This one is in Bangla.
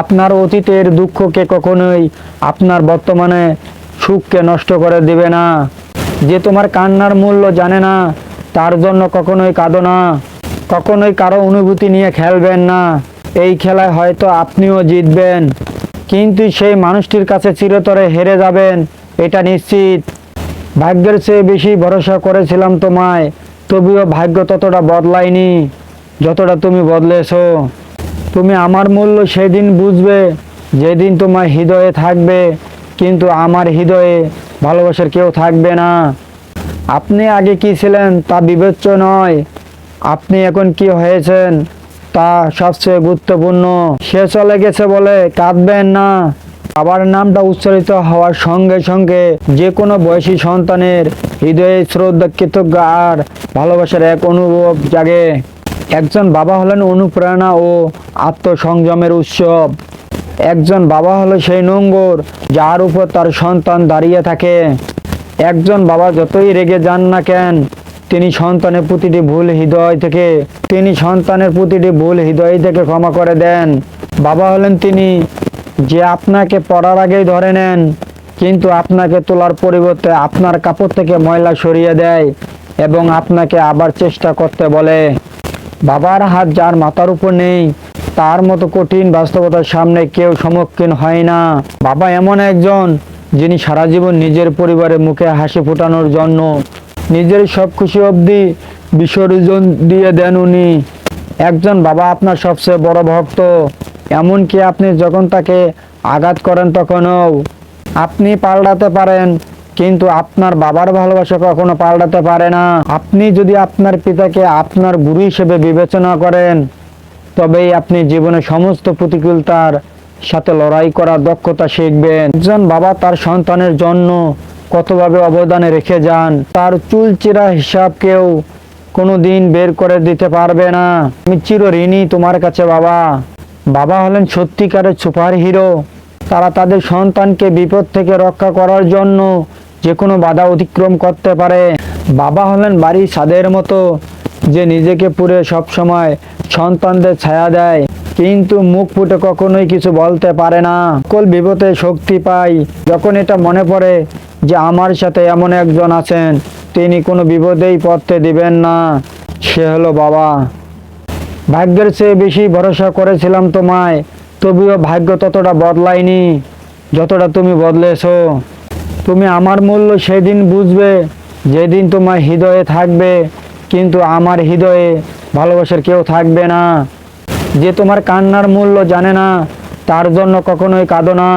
আপনার অতীতের দুঃখকে কখনোই আপনার বর্তমানে সুখকে নষ্ট করে দিবে না। যে তোমার কান্নার মূল্য জানে না, তার জন্য কখনোই কাঁদো না। কখনোই কারও অনুভূতি নিয়ে খেলবেন না। এই খেলায় হয়তো আপনিও জিতবেন। কিন্তু সেই মানুষটির কাছে চিরতরে হেরে যাবেন, এটা নিশ্চিত। ভাগ্যের চেয়ে বেশি ভরসা করেছিলাম তোমায়, তবুও ভাগ্য ততটা বদলায়নি, যতটা তুমি বদলেছো। তুমি আমার মূল্য সেদিন বুঝবে, যেদিন তোমার হৃদয়ে থাকবে, কিন্তু আমার হৃদয়ে ভালোবাসার কেউ থাকবে না। আপনি আগে কি ছিলেন তা বিবেচ্য নয়। আপনি এখন কি হয়েছেন তা সবচেয়ে গুরুত্বপূর্ণ। সে চলে গেছে বলে কাঁদবেন না। আবার নামটা উচ্চারিত হওয়ার সঙ্গে সঙ্গে যে কোনো বয়সী সন্তানের হৃদয়ে শ্রদ্ধা, কৃতজ্ঞ আর ভালোবাসার এক অনুভব জাগে। একজন বাবা হলেন অনুপ্রেরণা ও আত্মসংযমের উৎসব। একজন বাবা হলো সেই নোঙ্গর, যার উপর তার সন্তান দাঁড়িয়ে থাকে। একজন বাবা যতই রেগে যান না কেন, তিনি সন্তানের প্রতিটি ভুল হৃদয় থেকে, তিনি সন্তানের প্রতিটি ভুল হৃদয় থেকে ক্ষমা করে দেন। বাবা হলেন তিনি, যে আপনাকে পড়ার আগেই ধরে নেন, কিন্তু আপনাকে তোলার পরিবর্তে আপনার কাপড় থেকে ময়লা সরিয়ে দেয় এবং আপনাকে আবার চেষ্টা করতে বলে। বাবার হাত যার মাথার উপর নেই তার মতো কঠিন বাস্তবতার সামনে কেউ সম্মুখীন হয় না। বাবা এমন একজন, যিনি সারা জীবন নিজের পরিবারের মুখে হাসি ফোটানোর জন্য নিজের সব খুশি অবধি বিসর্জন দিয়ে দেন উনি। একজন বাবা আপনার সবচেয়ে বড় ভক্ত, এমনকি আপনি যখন তাকে আঘাত করেন তখনও। আপনি পাল্টাতে পারেন, কিন্তু আপনার বাবার ভালোবাসা কখনো পাল্টাতে পারে না। আপনি যদি আপনার পিতাকে আপনার গুরু হিসেবে বিবেচনা করেন তবেই আপনি জীবনে সমস্ত প্রতিকূলতার সাথে লড়াই করার দক্ষতা শিখবেন। একজন বাবা তার সন্তানের জন্য কতভাবে অবদানে রেখে যান, তার চুলচেরা হিসাব কেউ কোনো দিন বের করে দিতে পারবে না। আমি চির ঋণী তোমার কাছে বাবা। বাবা হলেন সত্যিকারের সুপার হিরো তারা তাদের সন্তানকে বিপদ থেকে রক্ষা করার জন্য যে কোনো বাধা অতিক্রম করতে পারে। বাবা হলেন বাড়ির ছাদের মতো, যে নিজেকে পুরে সবসময় সন্তানদের ছায়া দেয়। কিন্তু মুখ ফুটে কখনোই কিছু বলতে পারে না। সকল বিপদে শক্তি পাই। যখন এটা মনে পড়ে যে আমার সাথে এমন একজন আছেন, তিনি কোনো বিপদেই পড়তে দিবেন না। সে হলো বাবা। ভাগ্যের চেয়ে বেশি ভরসা করেছিলাম তোমায়। তবুও ভাগ্য ততটা বদলায়নি, যতটা তুমি বদলেছো। তুমি আমার মূল্য সেদিন বুঝবে, যেদিন তোমার হৃদয়ে থাকবে। কিন্তু আমার হৃদয়ে ভালোবাসার কেউ থাকবে না। যে তোমার কান্নার মূল্য জানে না, তার জন্য কখনোই কাঁদো না।